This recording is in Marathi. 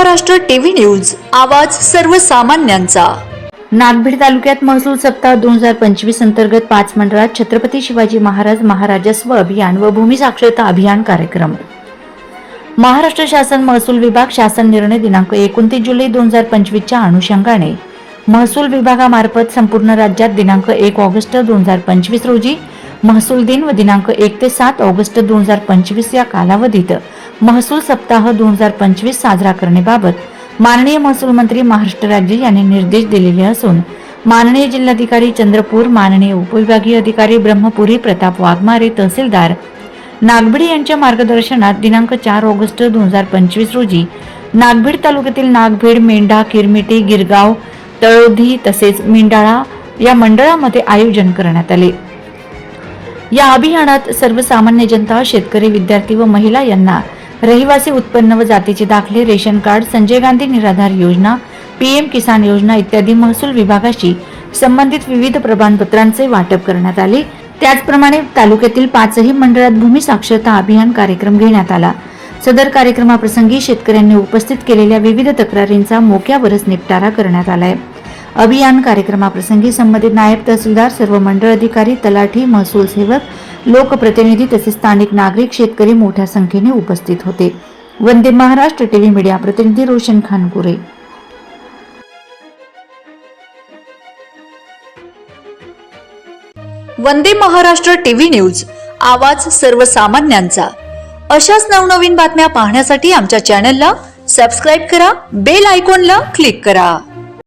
महाराष्ट्र टीव्ही न्यूज आवाज सर्वसामान्यांचा. नागभीड तालुक्यात महसूल सप्ताह दोन हजार पंचवीस अंतर्गत पाच मंडळात छत्रपती शिवाजी महाराज महाराजस्व अभियान व भूमी साक्षरता अभियान कार्यक्रम. महाराष्ट्र शासन महसूल विभाग शासन निर्णय दिनांक एकोणतीस जुलै दोन हजार पंचवीसच्या अनुषंगाने महसूल विभागामार्फत संपूर्ण राज्यात दिनांक एक ऑगस्ट दोन हजार पंचवीस रोजी महसूल दिन व दिनांक एक ते सात ऑगस्ट दोन हजार पंचवीस या कालावधीत महसूल सप्ताह दोन हजार पंचवीस साजरा करण्याबाबत माननीय महसूल मंत्री महाराष्ट्र राज्य यांनी निर्देश दिलेले असून माननीय जिल्हाधिकारी चंद्रपूर माननीय उपविभागीय अधिकारी ब्रह्मपुरी प्रताप वाघमारे तहसीलदार नागभीड यांच्या मार्गदर्शनात दिनांक चार ऑगस्ट दोन हजार पंचवीस रोजी नागभीड तालुक्यातील नागभीड मेंढा किरमिटी गिरगाव तळोधी तसेच मेंढाळा या मंडळामध्ये आयोजन करण्यात आले. या अभियानात सर्वसामान्य जनता शेतकरी विद्यार्थी व महिला यांना रहिवासी उत्पन्न व जातीचे दाखले रेशन कार्ड संजय गांधी निराधार योजना पीएम किसान योजना इत्यादी महसूल विभागाशी संबंधित विविध प्रमाणपत्रांचे वाटप करण्यात आले. त्याचप्रमाणे तालुक्यातील पाचही मंडळात भूमी साक्षरता अभियान कार्यक्रम घेण्यात आला. सदर कार्यक्रमाप्रसंगी शेतकऱ्यांनी उपस्थित केलेल्या विविध तक्रारींचा मोक्यावरच निपटारा करण्यात आलाय. अभियान कार्यक्रमाप्रसंगी संबंधित नायब तहसीलदार सर्व मंडळ अधिकारी तलाठी महसूल सेवक लोकप्रतिनिधी तसेच स्थानिक नागरिक शेतकरी मोठ्या संख्येने उपस्थित होते. वंदे महाराष्ट्र टीव्ही मीडिया प्रतिनिधी रोशन खानपुरे वंदे महाराष्ट्र टीव्ही न्यूज आवाज सर्वसामान्यांचा. अशाच नवनवीन बातम्या पाहण्यासाठी आमच्या चॅनलला सबस्क्राईब करा बेल आयकॉनला क्लिक करा.